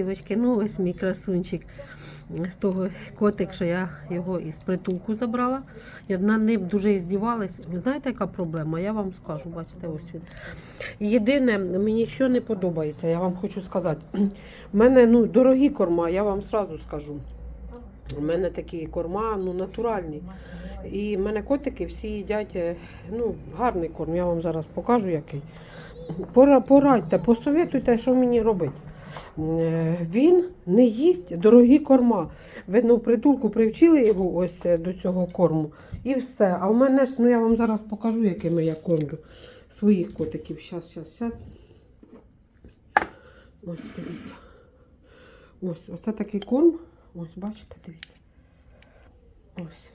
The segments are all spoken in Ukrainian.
Дівочки, ну ось мій красунчик. Того котик, що я його із притулку забрала. Я над ним дуже здівалась. Ви знаєте, яка проблема? Я вам скажу, бачите, ось він. Єдине, мені що не подобається, я вам хочу сказати. У мене ну, дорогі корма, я вам сразу скажу. У мене такі корма ну, натуральні. І в мене котики всі їдять е, ну, гарний корм. Я вам зараз покажу який. Порадьте, посоветуйте, що мені робити. Він не їсть дорогі корма. Видно, в притулку привчили його ось е, до цього корму. І все. А в мене ж, ну я вам зараз покажу, якими я кормлю своїх котиків. Щас, щас, щас. Ось дивіться. Ось, оце такий корм. Ось, бачите, дивіться. Ось.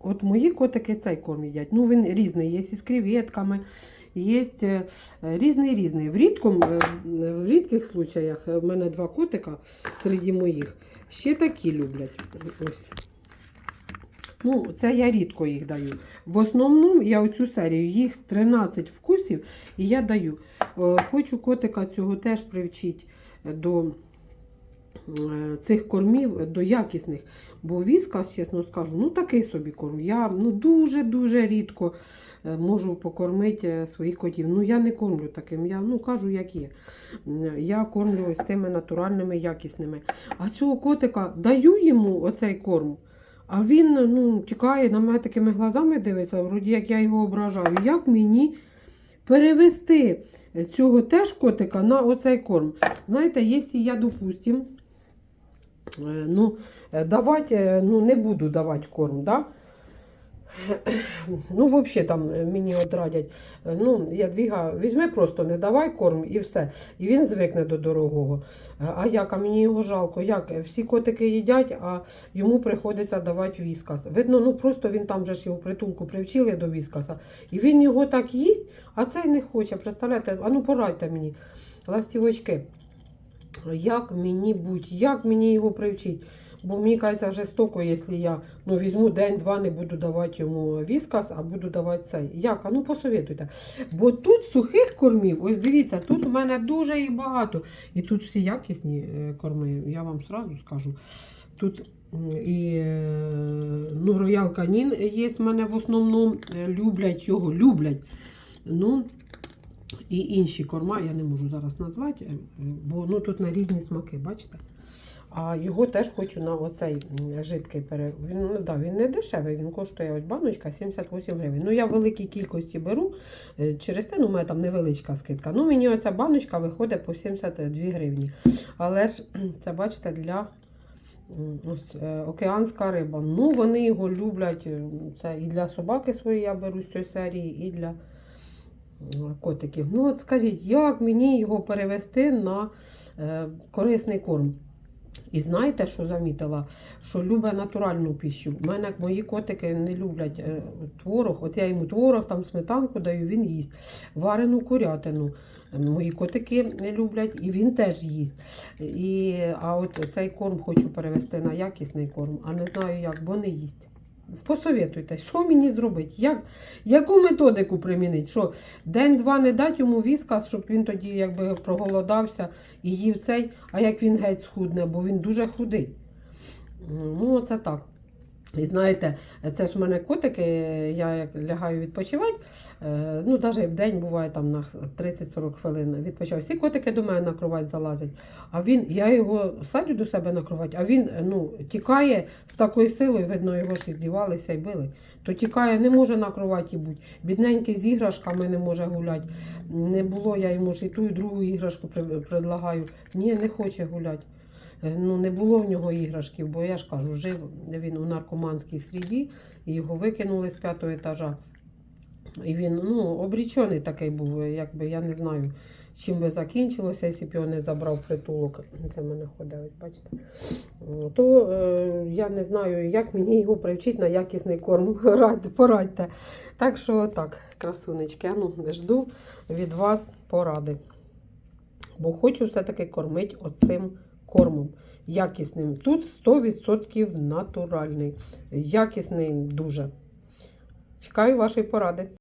От мої котики цей корм їдять. Ну, він різний, є із креветками, є різні різний. В, рідком, е, в рідких случаях е, в мене два котика серед моїх ще такі люблять. Ось. Ну, це я рідко їх даю. В основному я оцю серію, їх 13 вкусів, і я даю. Е, Хочу котика цього теж привчити до е, цих кормів, до якісних. Бо віскас, чесно скажу, ну такий собі корм. Я ну, дуже-дуже рідко е, можу покормити е, своїх котів. Ну, я не кормлю таким, я ну, кажу, як є. Я кормлю ось тими натуральними, якісними. А цього котика даю йому оцей корм. А він ну, тікає на мене такими глазами дивиться, вроді як я його ображаю. Як мені перевести цього теж котика на оцей корм? Знаєте, якщо я, допустим, е, ну, е, давати, е, ну, не буду давати корм, да? Ну, взагалі там е, мені от радять, е, ну, я двіга, візьми просто, не давай корм і все. І він звикне до дорогого. Е, А як? А мені його жалко. Як? Е, Всі котики їдять, а йому приходиться давати віскас. Видно, ну просто він там же ж його притулку привчили до віскаса. І він його так їсть, а цей не хоче. Представляєте? А ну порадьте мені, ластівочки. Як мені будь, як мені його привчити? Бо мені кажеться жорстоко, якщо я ну, візьму день-два, не буду давати йому віскас, а буду давати цей. Як? А ну посовітуйте. Бо тут сухих кормів, ось дивіться, тут у мене дуже їх багато. І тут всі якісні е, корми, я вам сразу скажу. Тут і е, ну, роял канін є в мене в основному, е, люблять його, люблять. Ну, і інші корма я не можу зараз назвати, е, бо ну, тут на різні смаки, бачите? А його теж хочу на оцей жидкий пере... Він, ну, да, він не дешевий, він коштує ось баночка 78 гривень. Ну, я великій кількості беру е, через те, ну, у мене там невеличка скидка. Ну, мені оця баночка виходить по 72 гривні. Але ж це, бачите, для ось, е, океанська риба. Ну, вони його люблять. Це і для собаки своєї я беру з цієї серії, і для котиків. Ну, от скажіть, як мені його перевести на е, корисний корм? І знаєте, що замітила? Що любить натуральну піщу. У мене мої котики не люблять е, творог. От я йому творог, там сметанку даю, він їсть. Варену курятину. Мої котики не люблять, і він теж їсть. І, а от цей корм хочу перевести на якісний корм, а не знаю як, бо не їсть. Посовітуйте, що мені зробити? Як, яку методику примінити? Що день-два не дати йому віскас, щоб він тоді якби проголодався і їв цей, а як він геть схудне, бо він дуже худий. Ну, оце так. І знаєте, це ж в мене котики, я як лягаю відпочивати, е, ну навіть в день буває там на 30-40 хвилин відпочиваю. Всі котики до мене на кровать залазять. А він, я його садю до себе на кровать, а він ну, тікає з такою силою, видно, його ж здівалися і били. То тікає, не може на кроваті бути. Бідненький з іграшками не може гуляти. Не було, я йому ж і ту, і другу іграшку предлагаю. Ні, не хоче гуляти. Е, Ну, не було в нього іграшків, бо я ж кажу, жив він у наркоманській сліді, і його викинули з п'ятого етажа. І він ну, обрічений такий був, якби я не знаю, чим би закінчилося, якщо б його не забрав притулок. Це мене ходить, бачите. То е, я не знаю, як мені його привчити на якісний корм. Радьте, порадьте. Так що так, красунечки, ну, жду від вас поради. Бо хочу все-таки кормити оцим кормом. Якісним. Тут 100% натуральний. Якісний дуже. Чекаю вашої поради.